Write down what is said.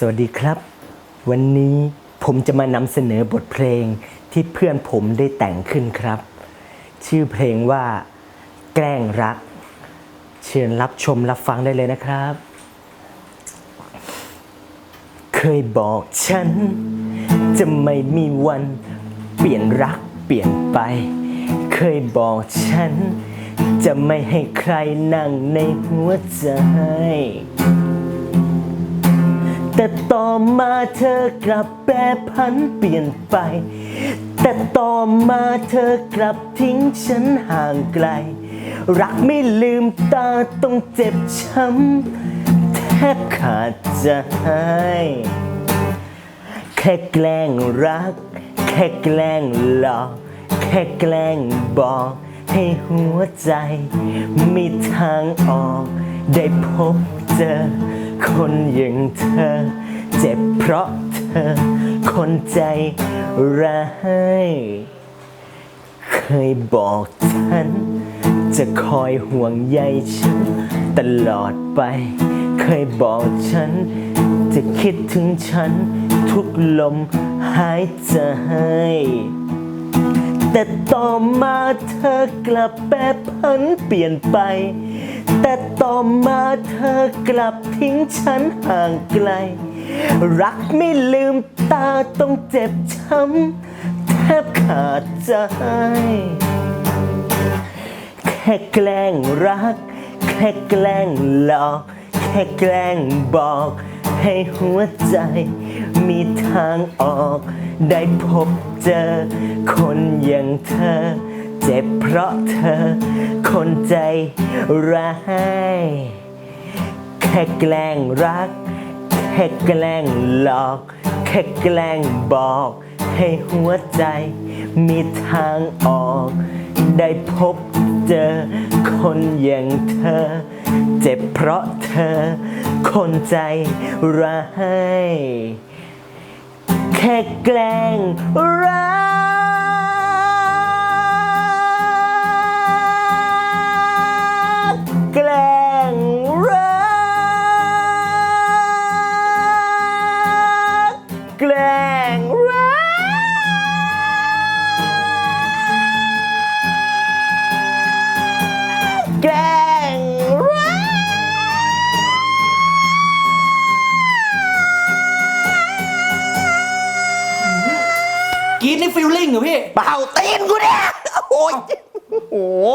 สวัสดีครับ วันนี้ผมจะมานำเสนอบทเพลงที่เพื่อนผมได้แต่งขึ้นครับ ชื่อเพลงว่า แกล้งรัก เชิญรับชมรับฟังได้เลยนะครับ เคยบอกฉัน จะไม่มีวัน เปลี่ยนรักเปลี่ยนไป เคยบอกฉัน จะไม่ให้ใครนั่งในหัวใจ แต่ต่อมาเธอกลับแปรพันเปลี่ยนไป แต่ต่อมาเธอกลับทิ้งฉันห่างไกล รักไม่ลืมตาต้องเจ็บช้ำแทบขาดใจแค่แกล้งรัก แค่แกล้งหลอกแค่แกล้งบอกให้หัวใจ มีทางออกได้พบเจอ คนอย่างเธอ เจ็บเพราะเธอ คนใจร้ายเคยบอกฉัน จะคอยห่วงใยฉัน ตลอดไป เคยบอกฉัน จะคิดถึงฉัน ทุกลมหายใจแต่ต่อมาเธอกลับแปรพันเปลี่ยนไป แต่ต่อมาเธอกลับทิ้งฉันห่างไกล รักไม่ลืมตาต้องเจ็บช้ำแทบขาดใจ แค่แกล้งรัก แค่แกล้งหลอก แค่แกล้งบอก ให้หัวใจมีทางออก ได้พบเจอคนอย่างเธอ เจ็บเพราะเธอ คนใจร้ายแค่แกล้งรัก แค่แกล้งหลอก แค่แกล้งบอก ให้หัวใจ มีทางออก ได้พบเจอ คนอย่างเธอ เจ็บเพราะเธอ คนใจร้ายแค่แกล้งรัก แกล้งรักกรีดนี่ฟิลลิ่งเหรอพี่ เป่าตีนกูเนี่ย โอ้ยโอ้โห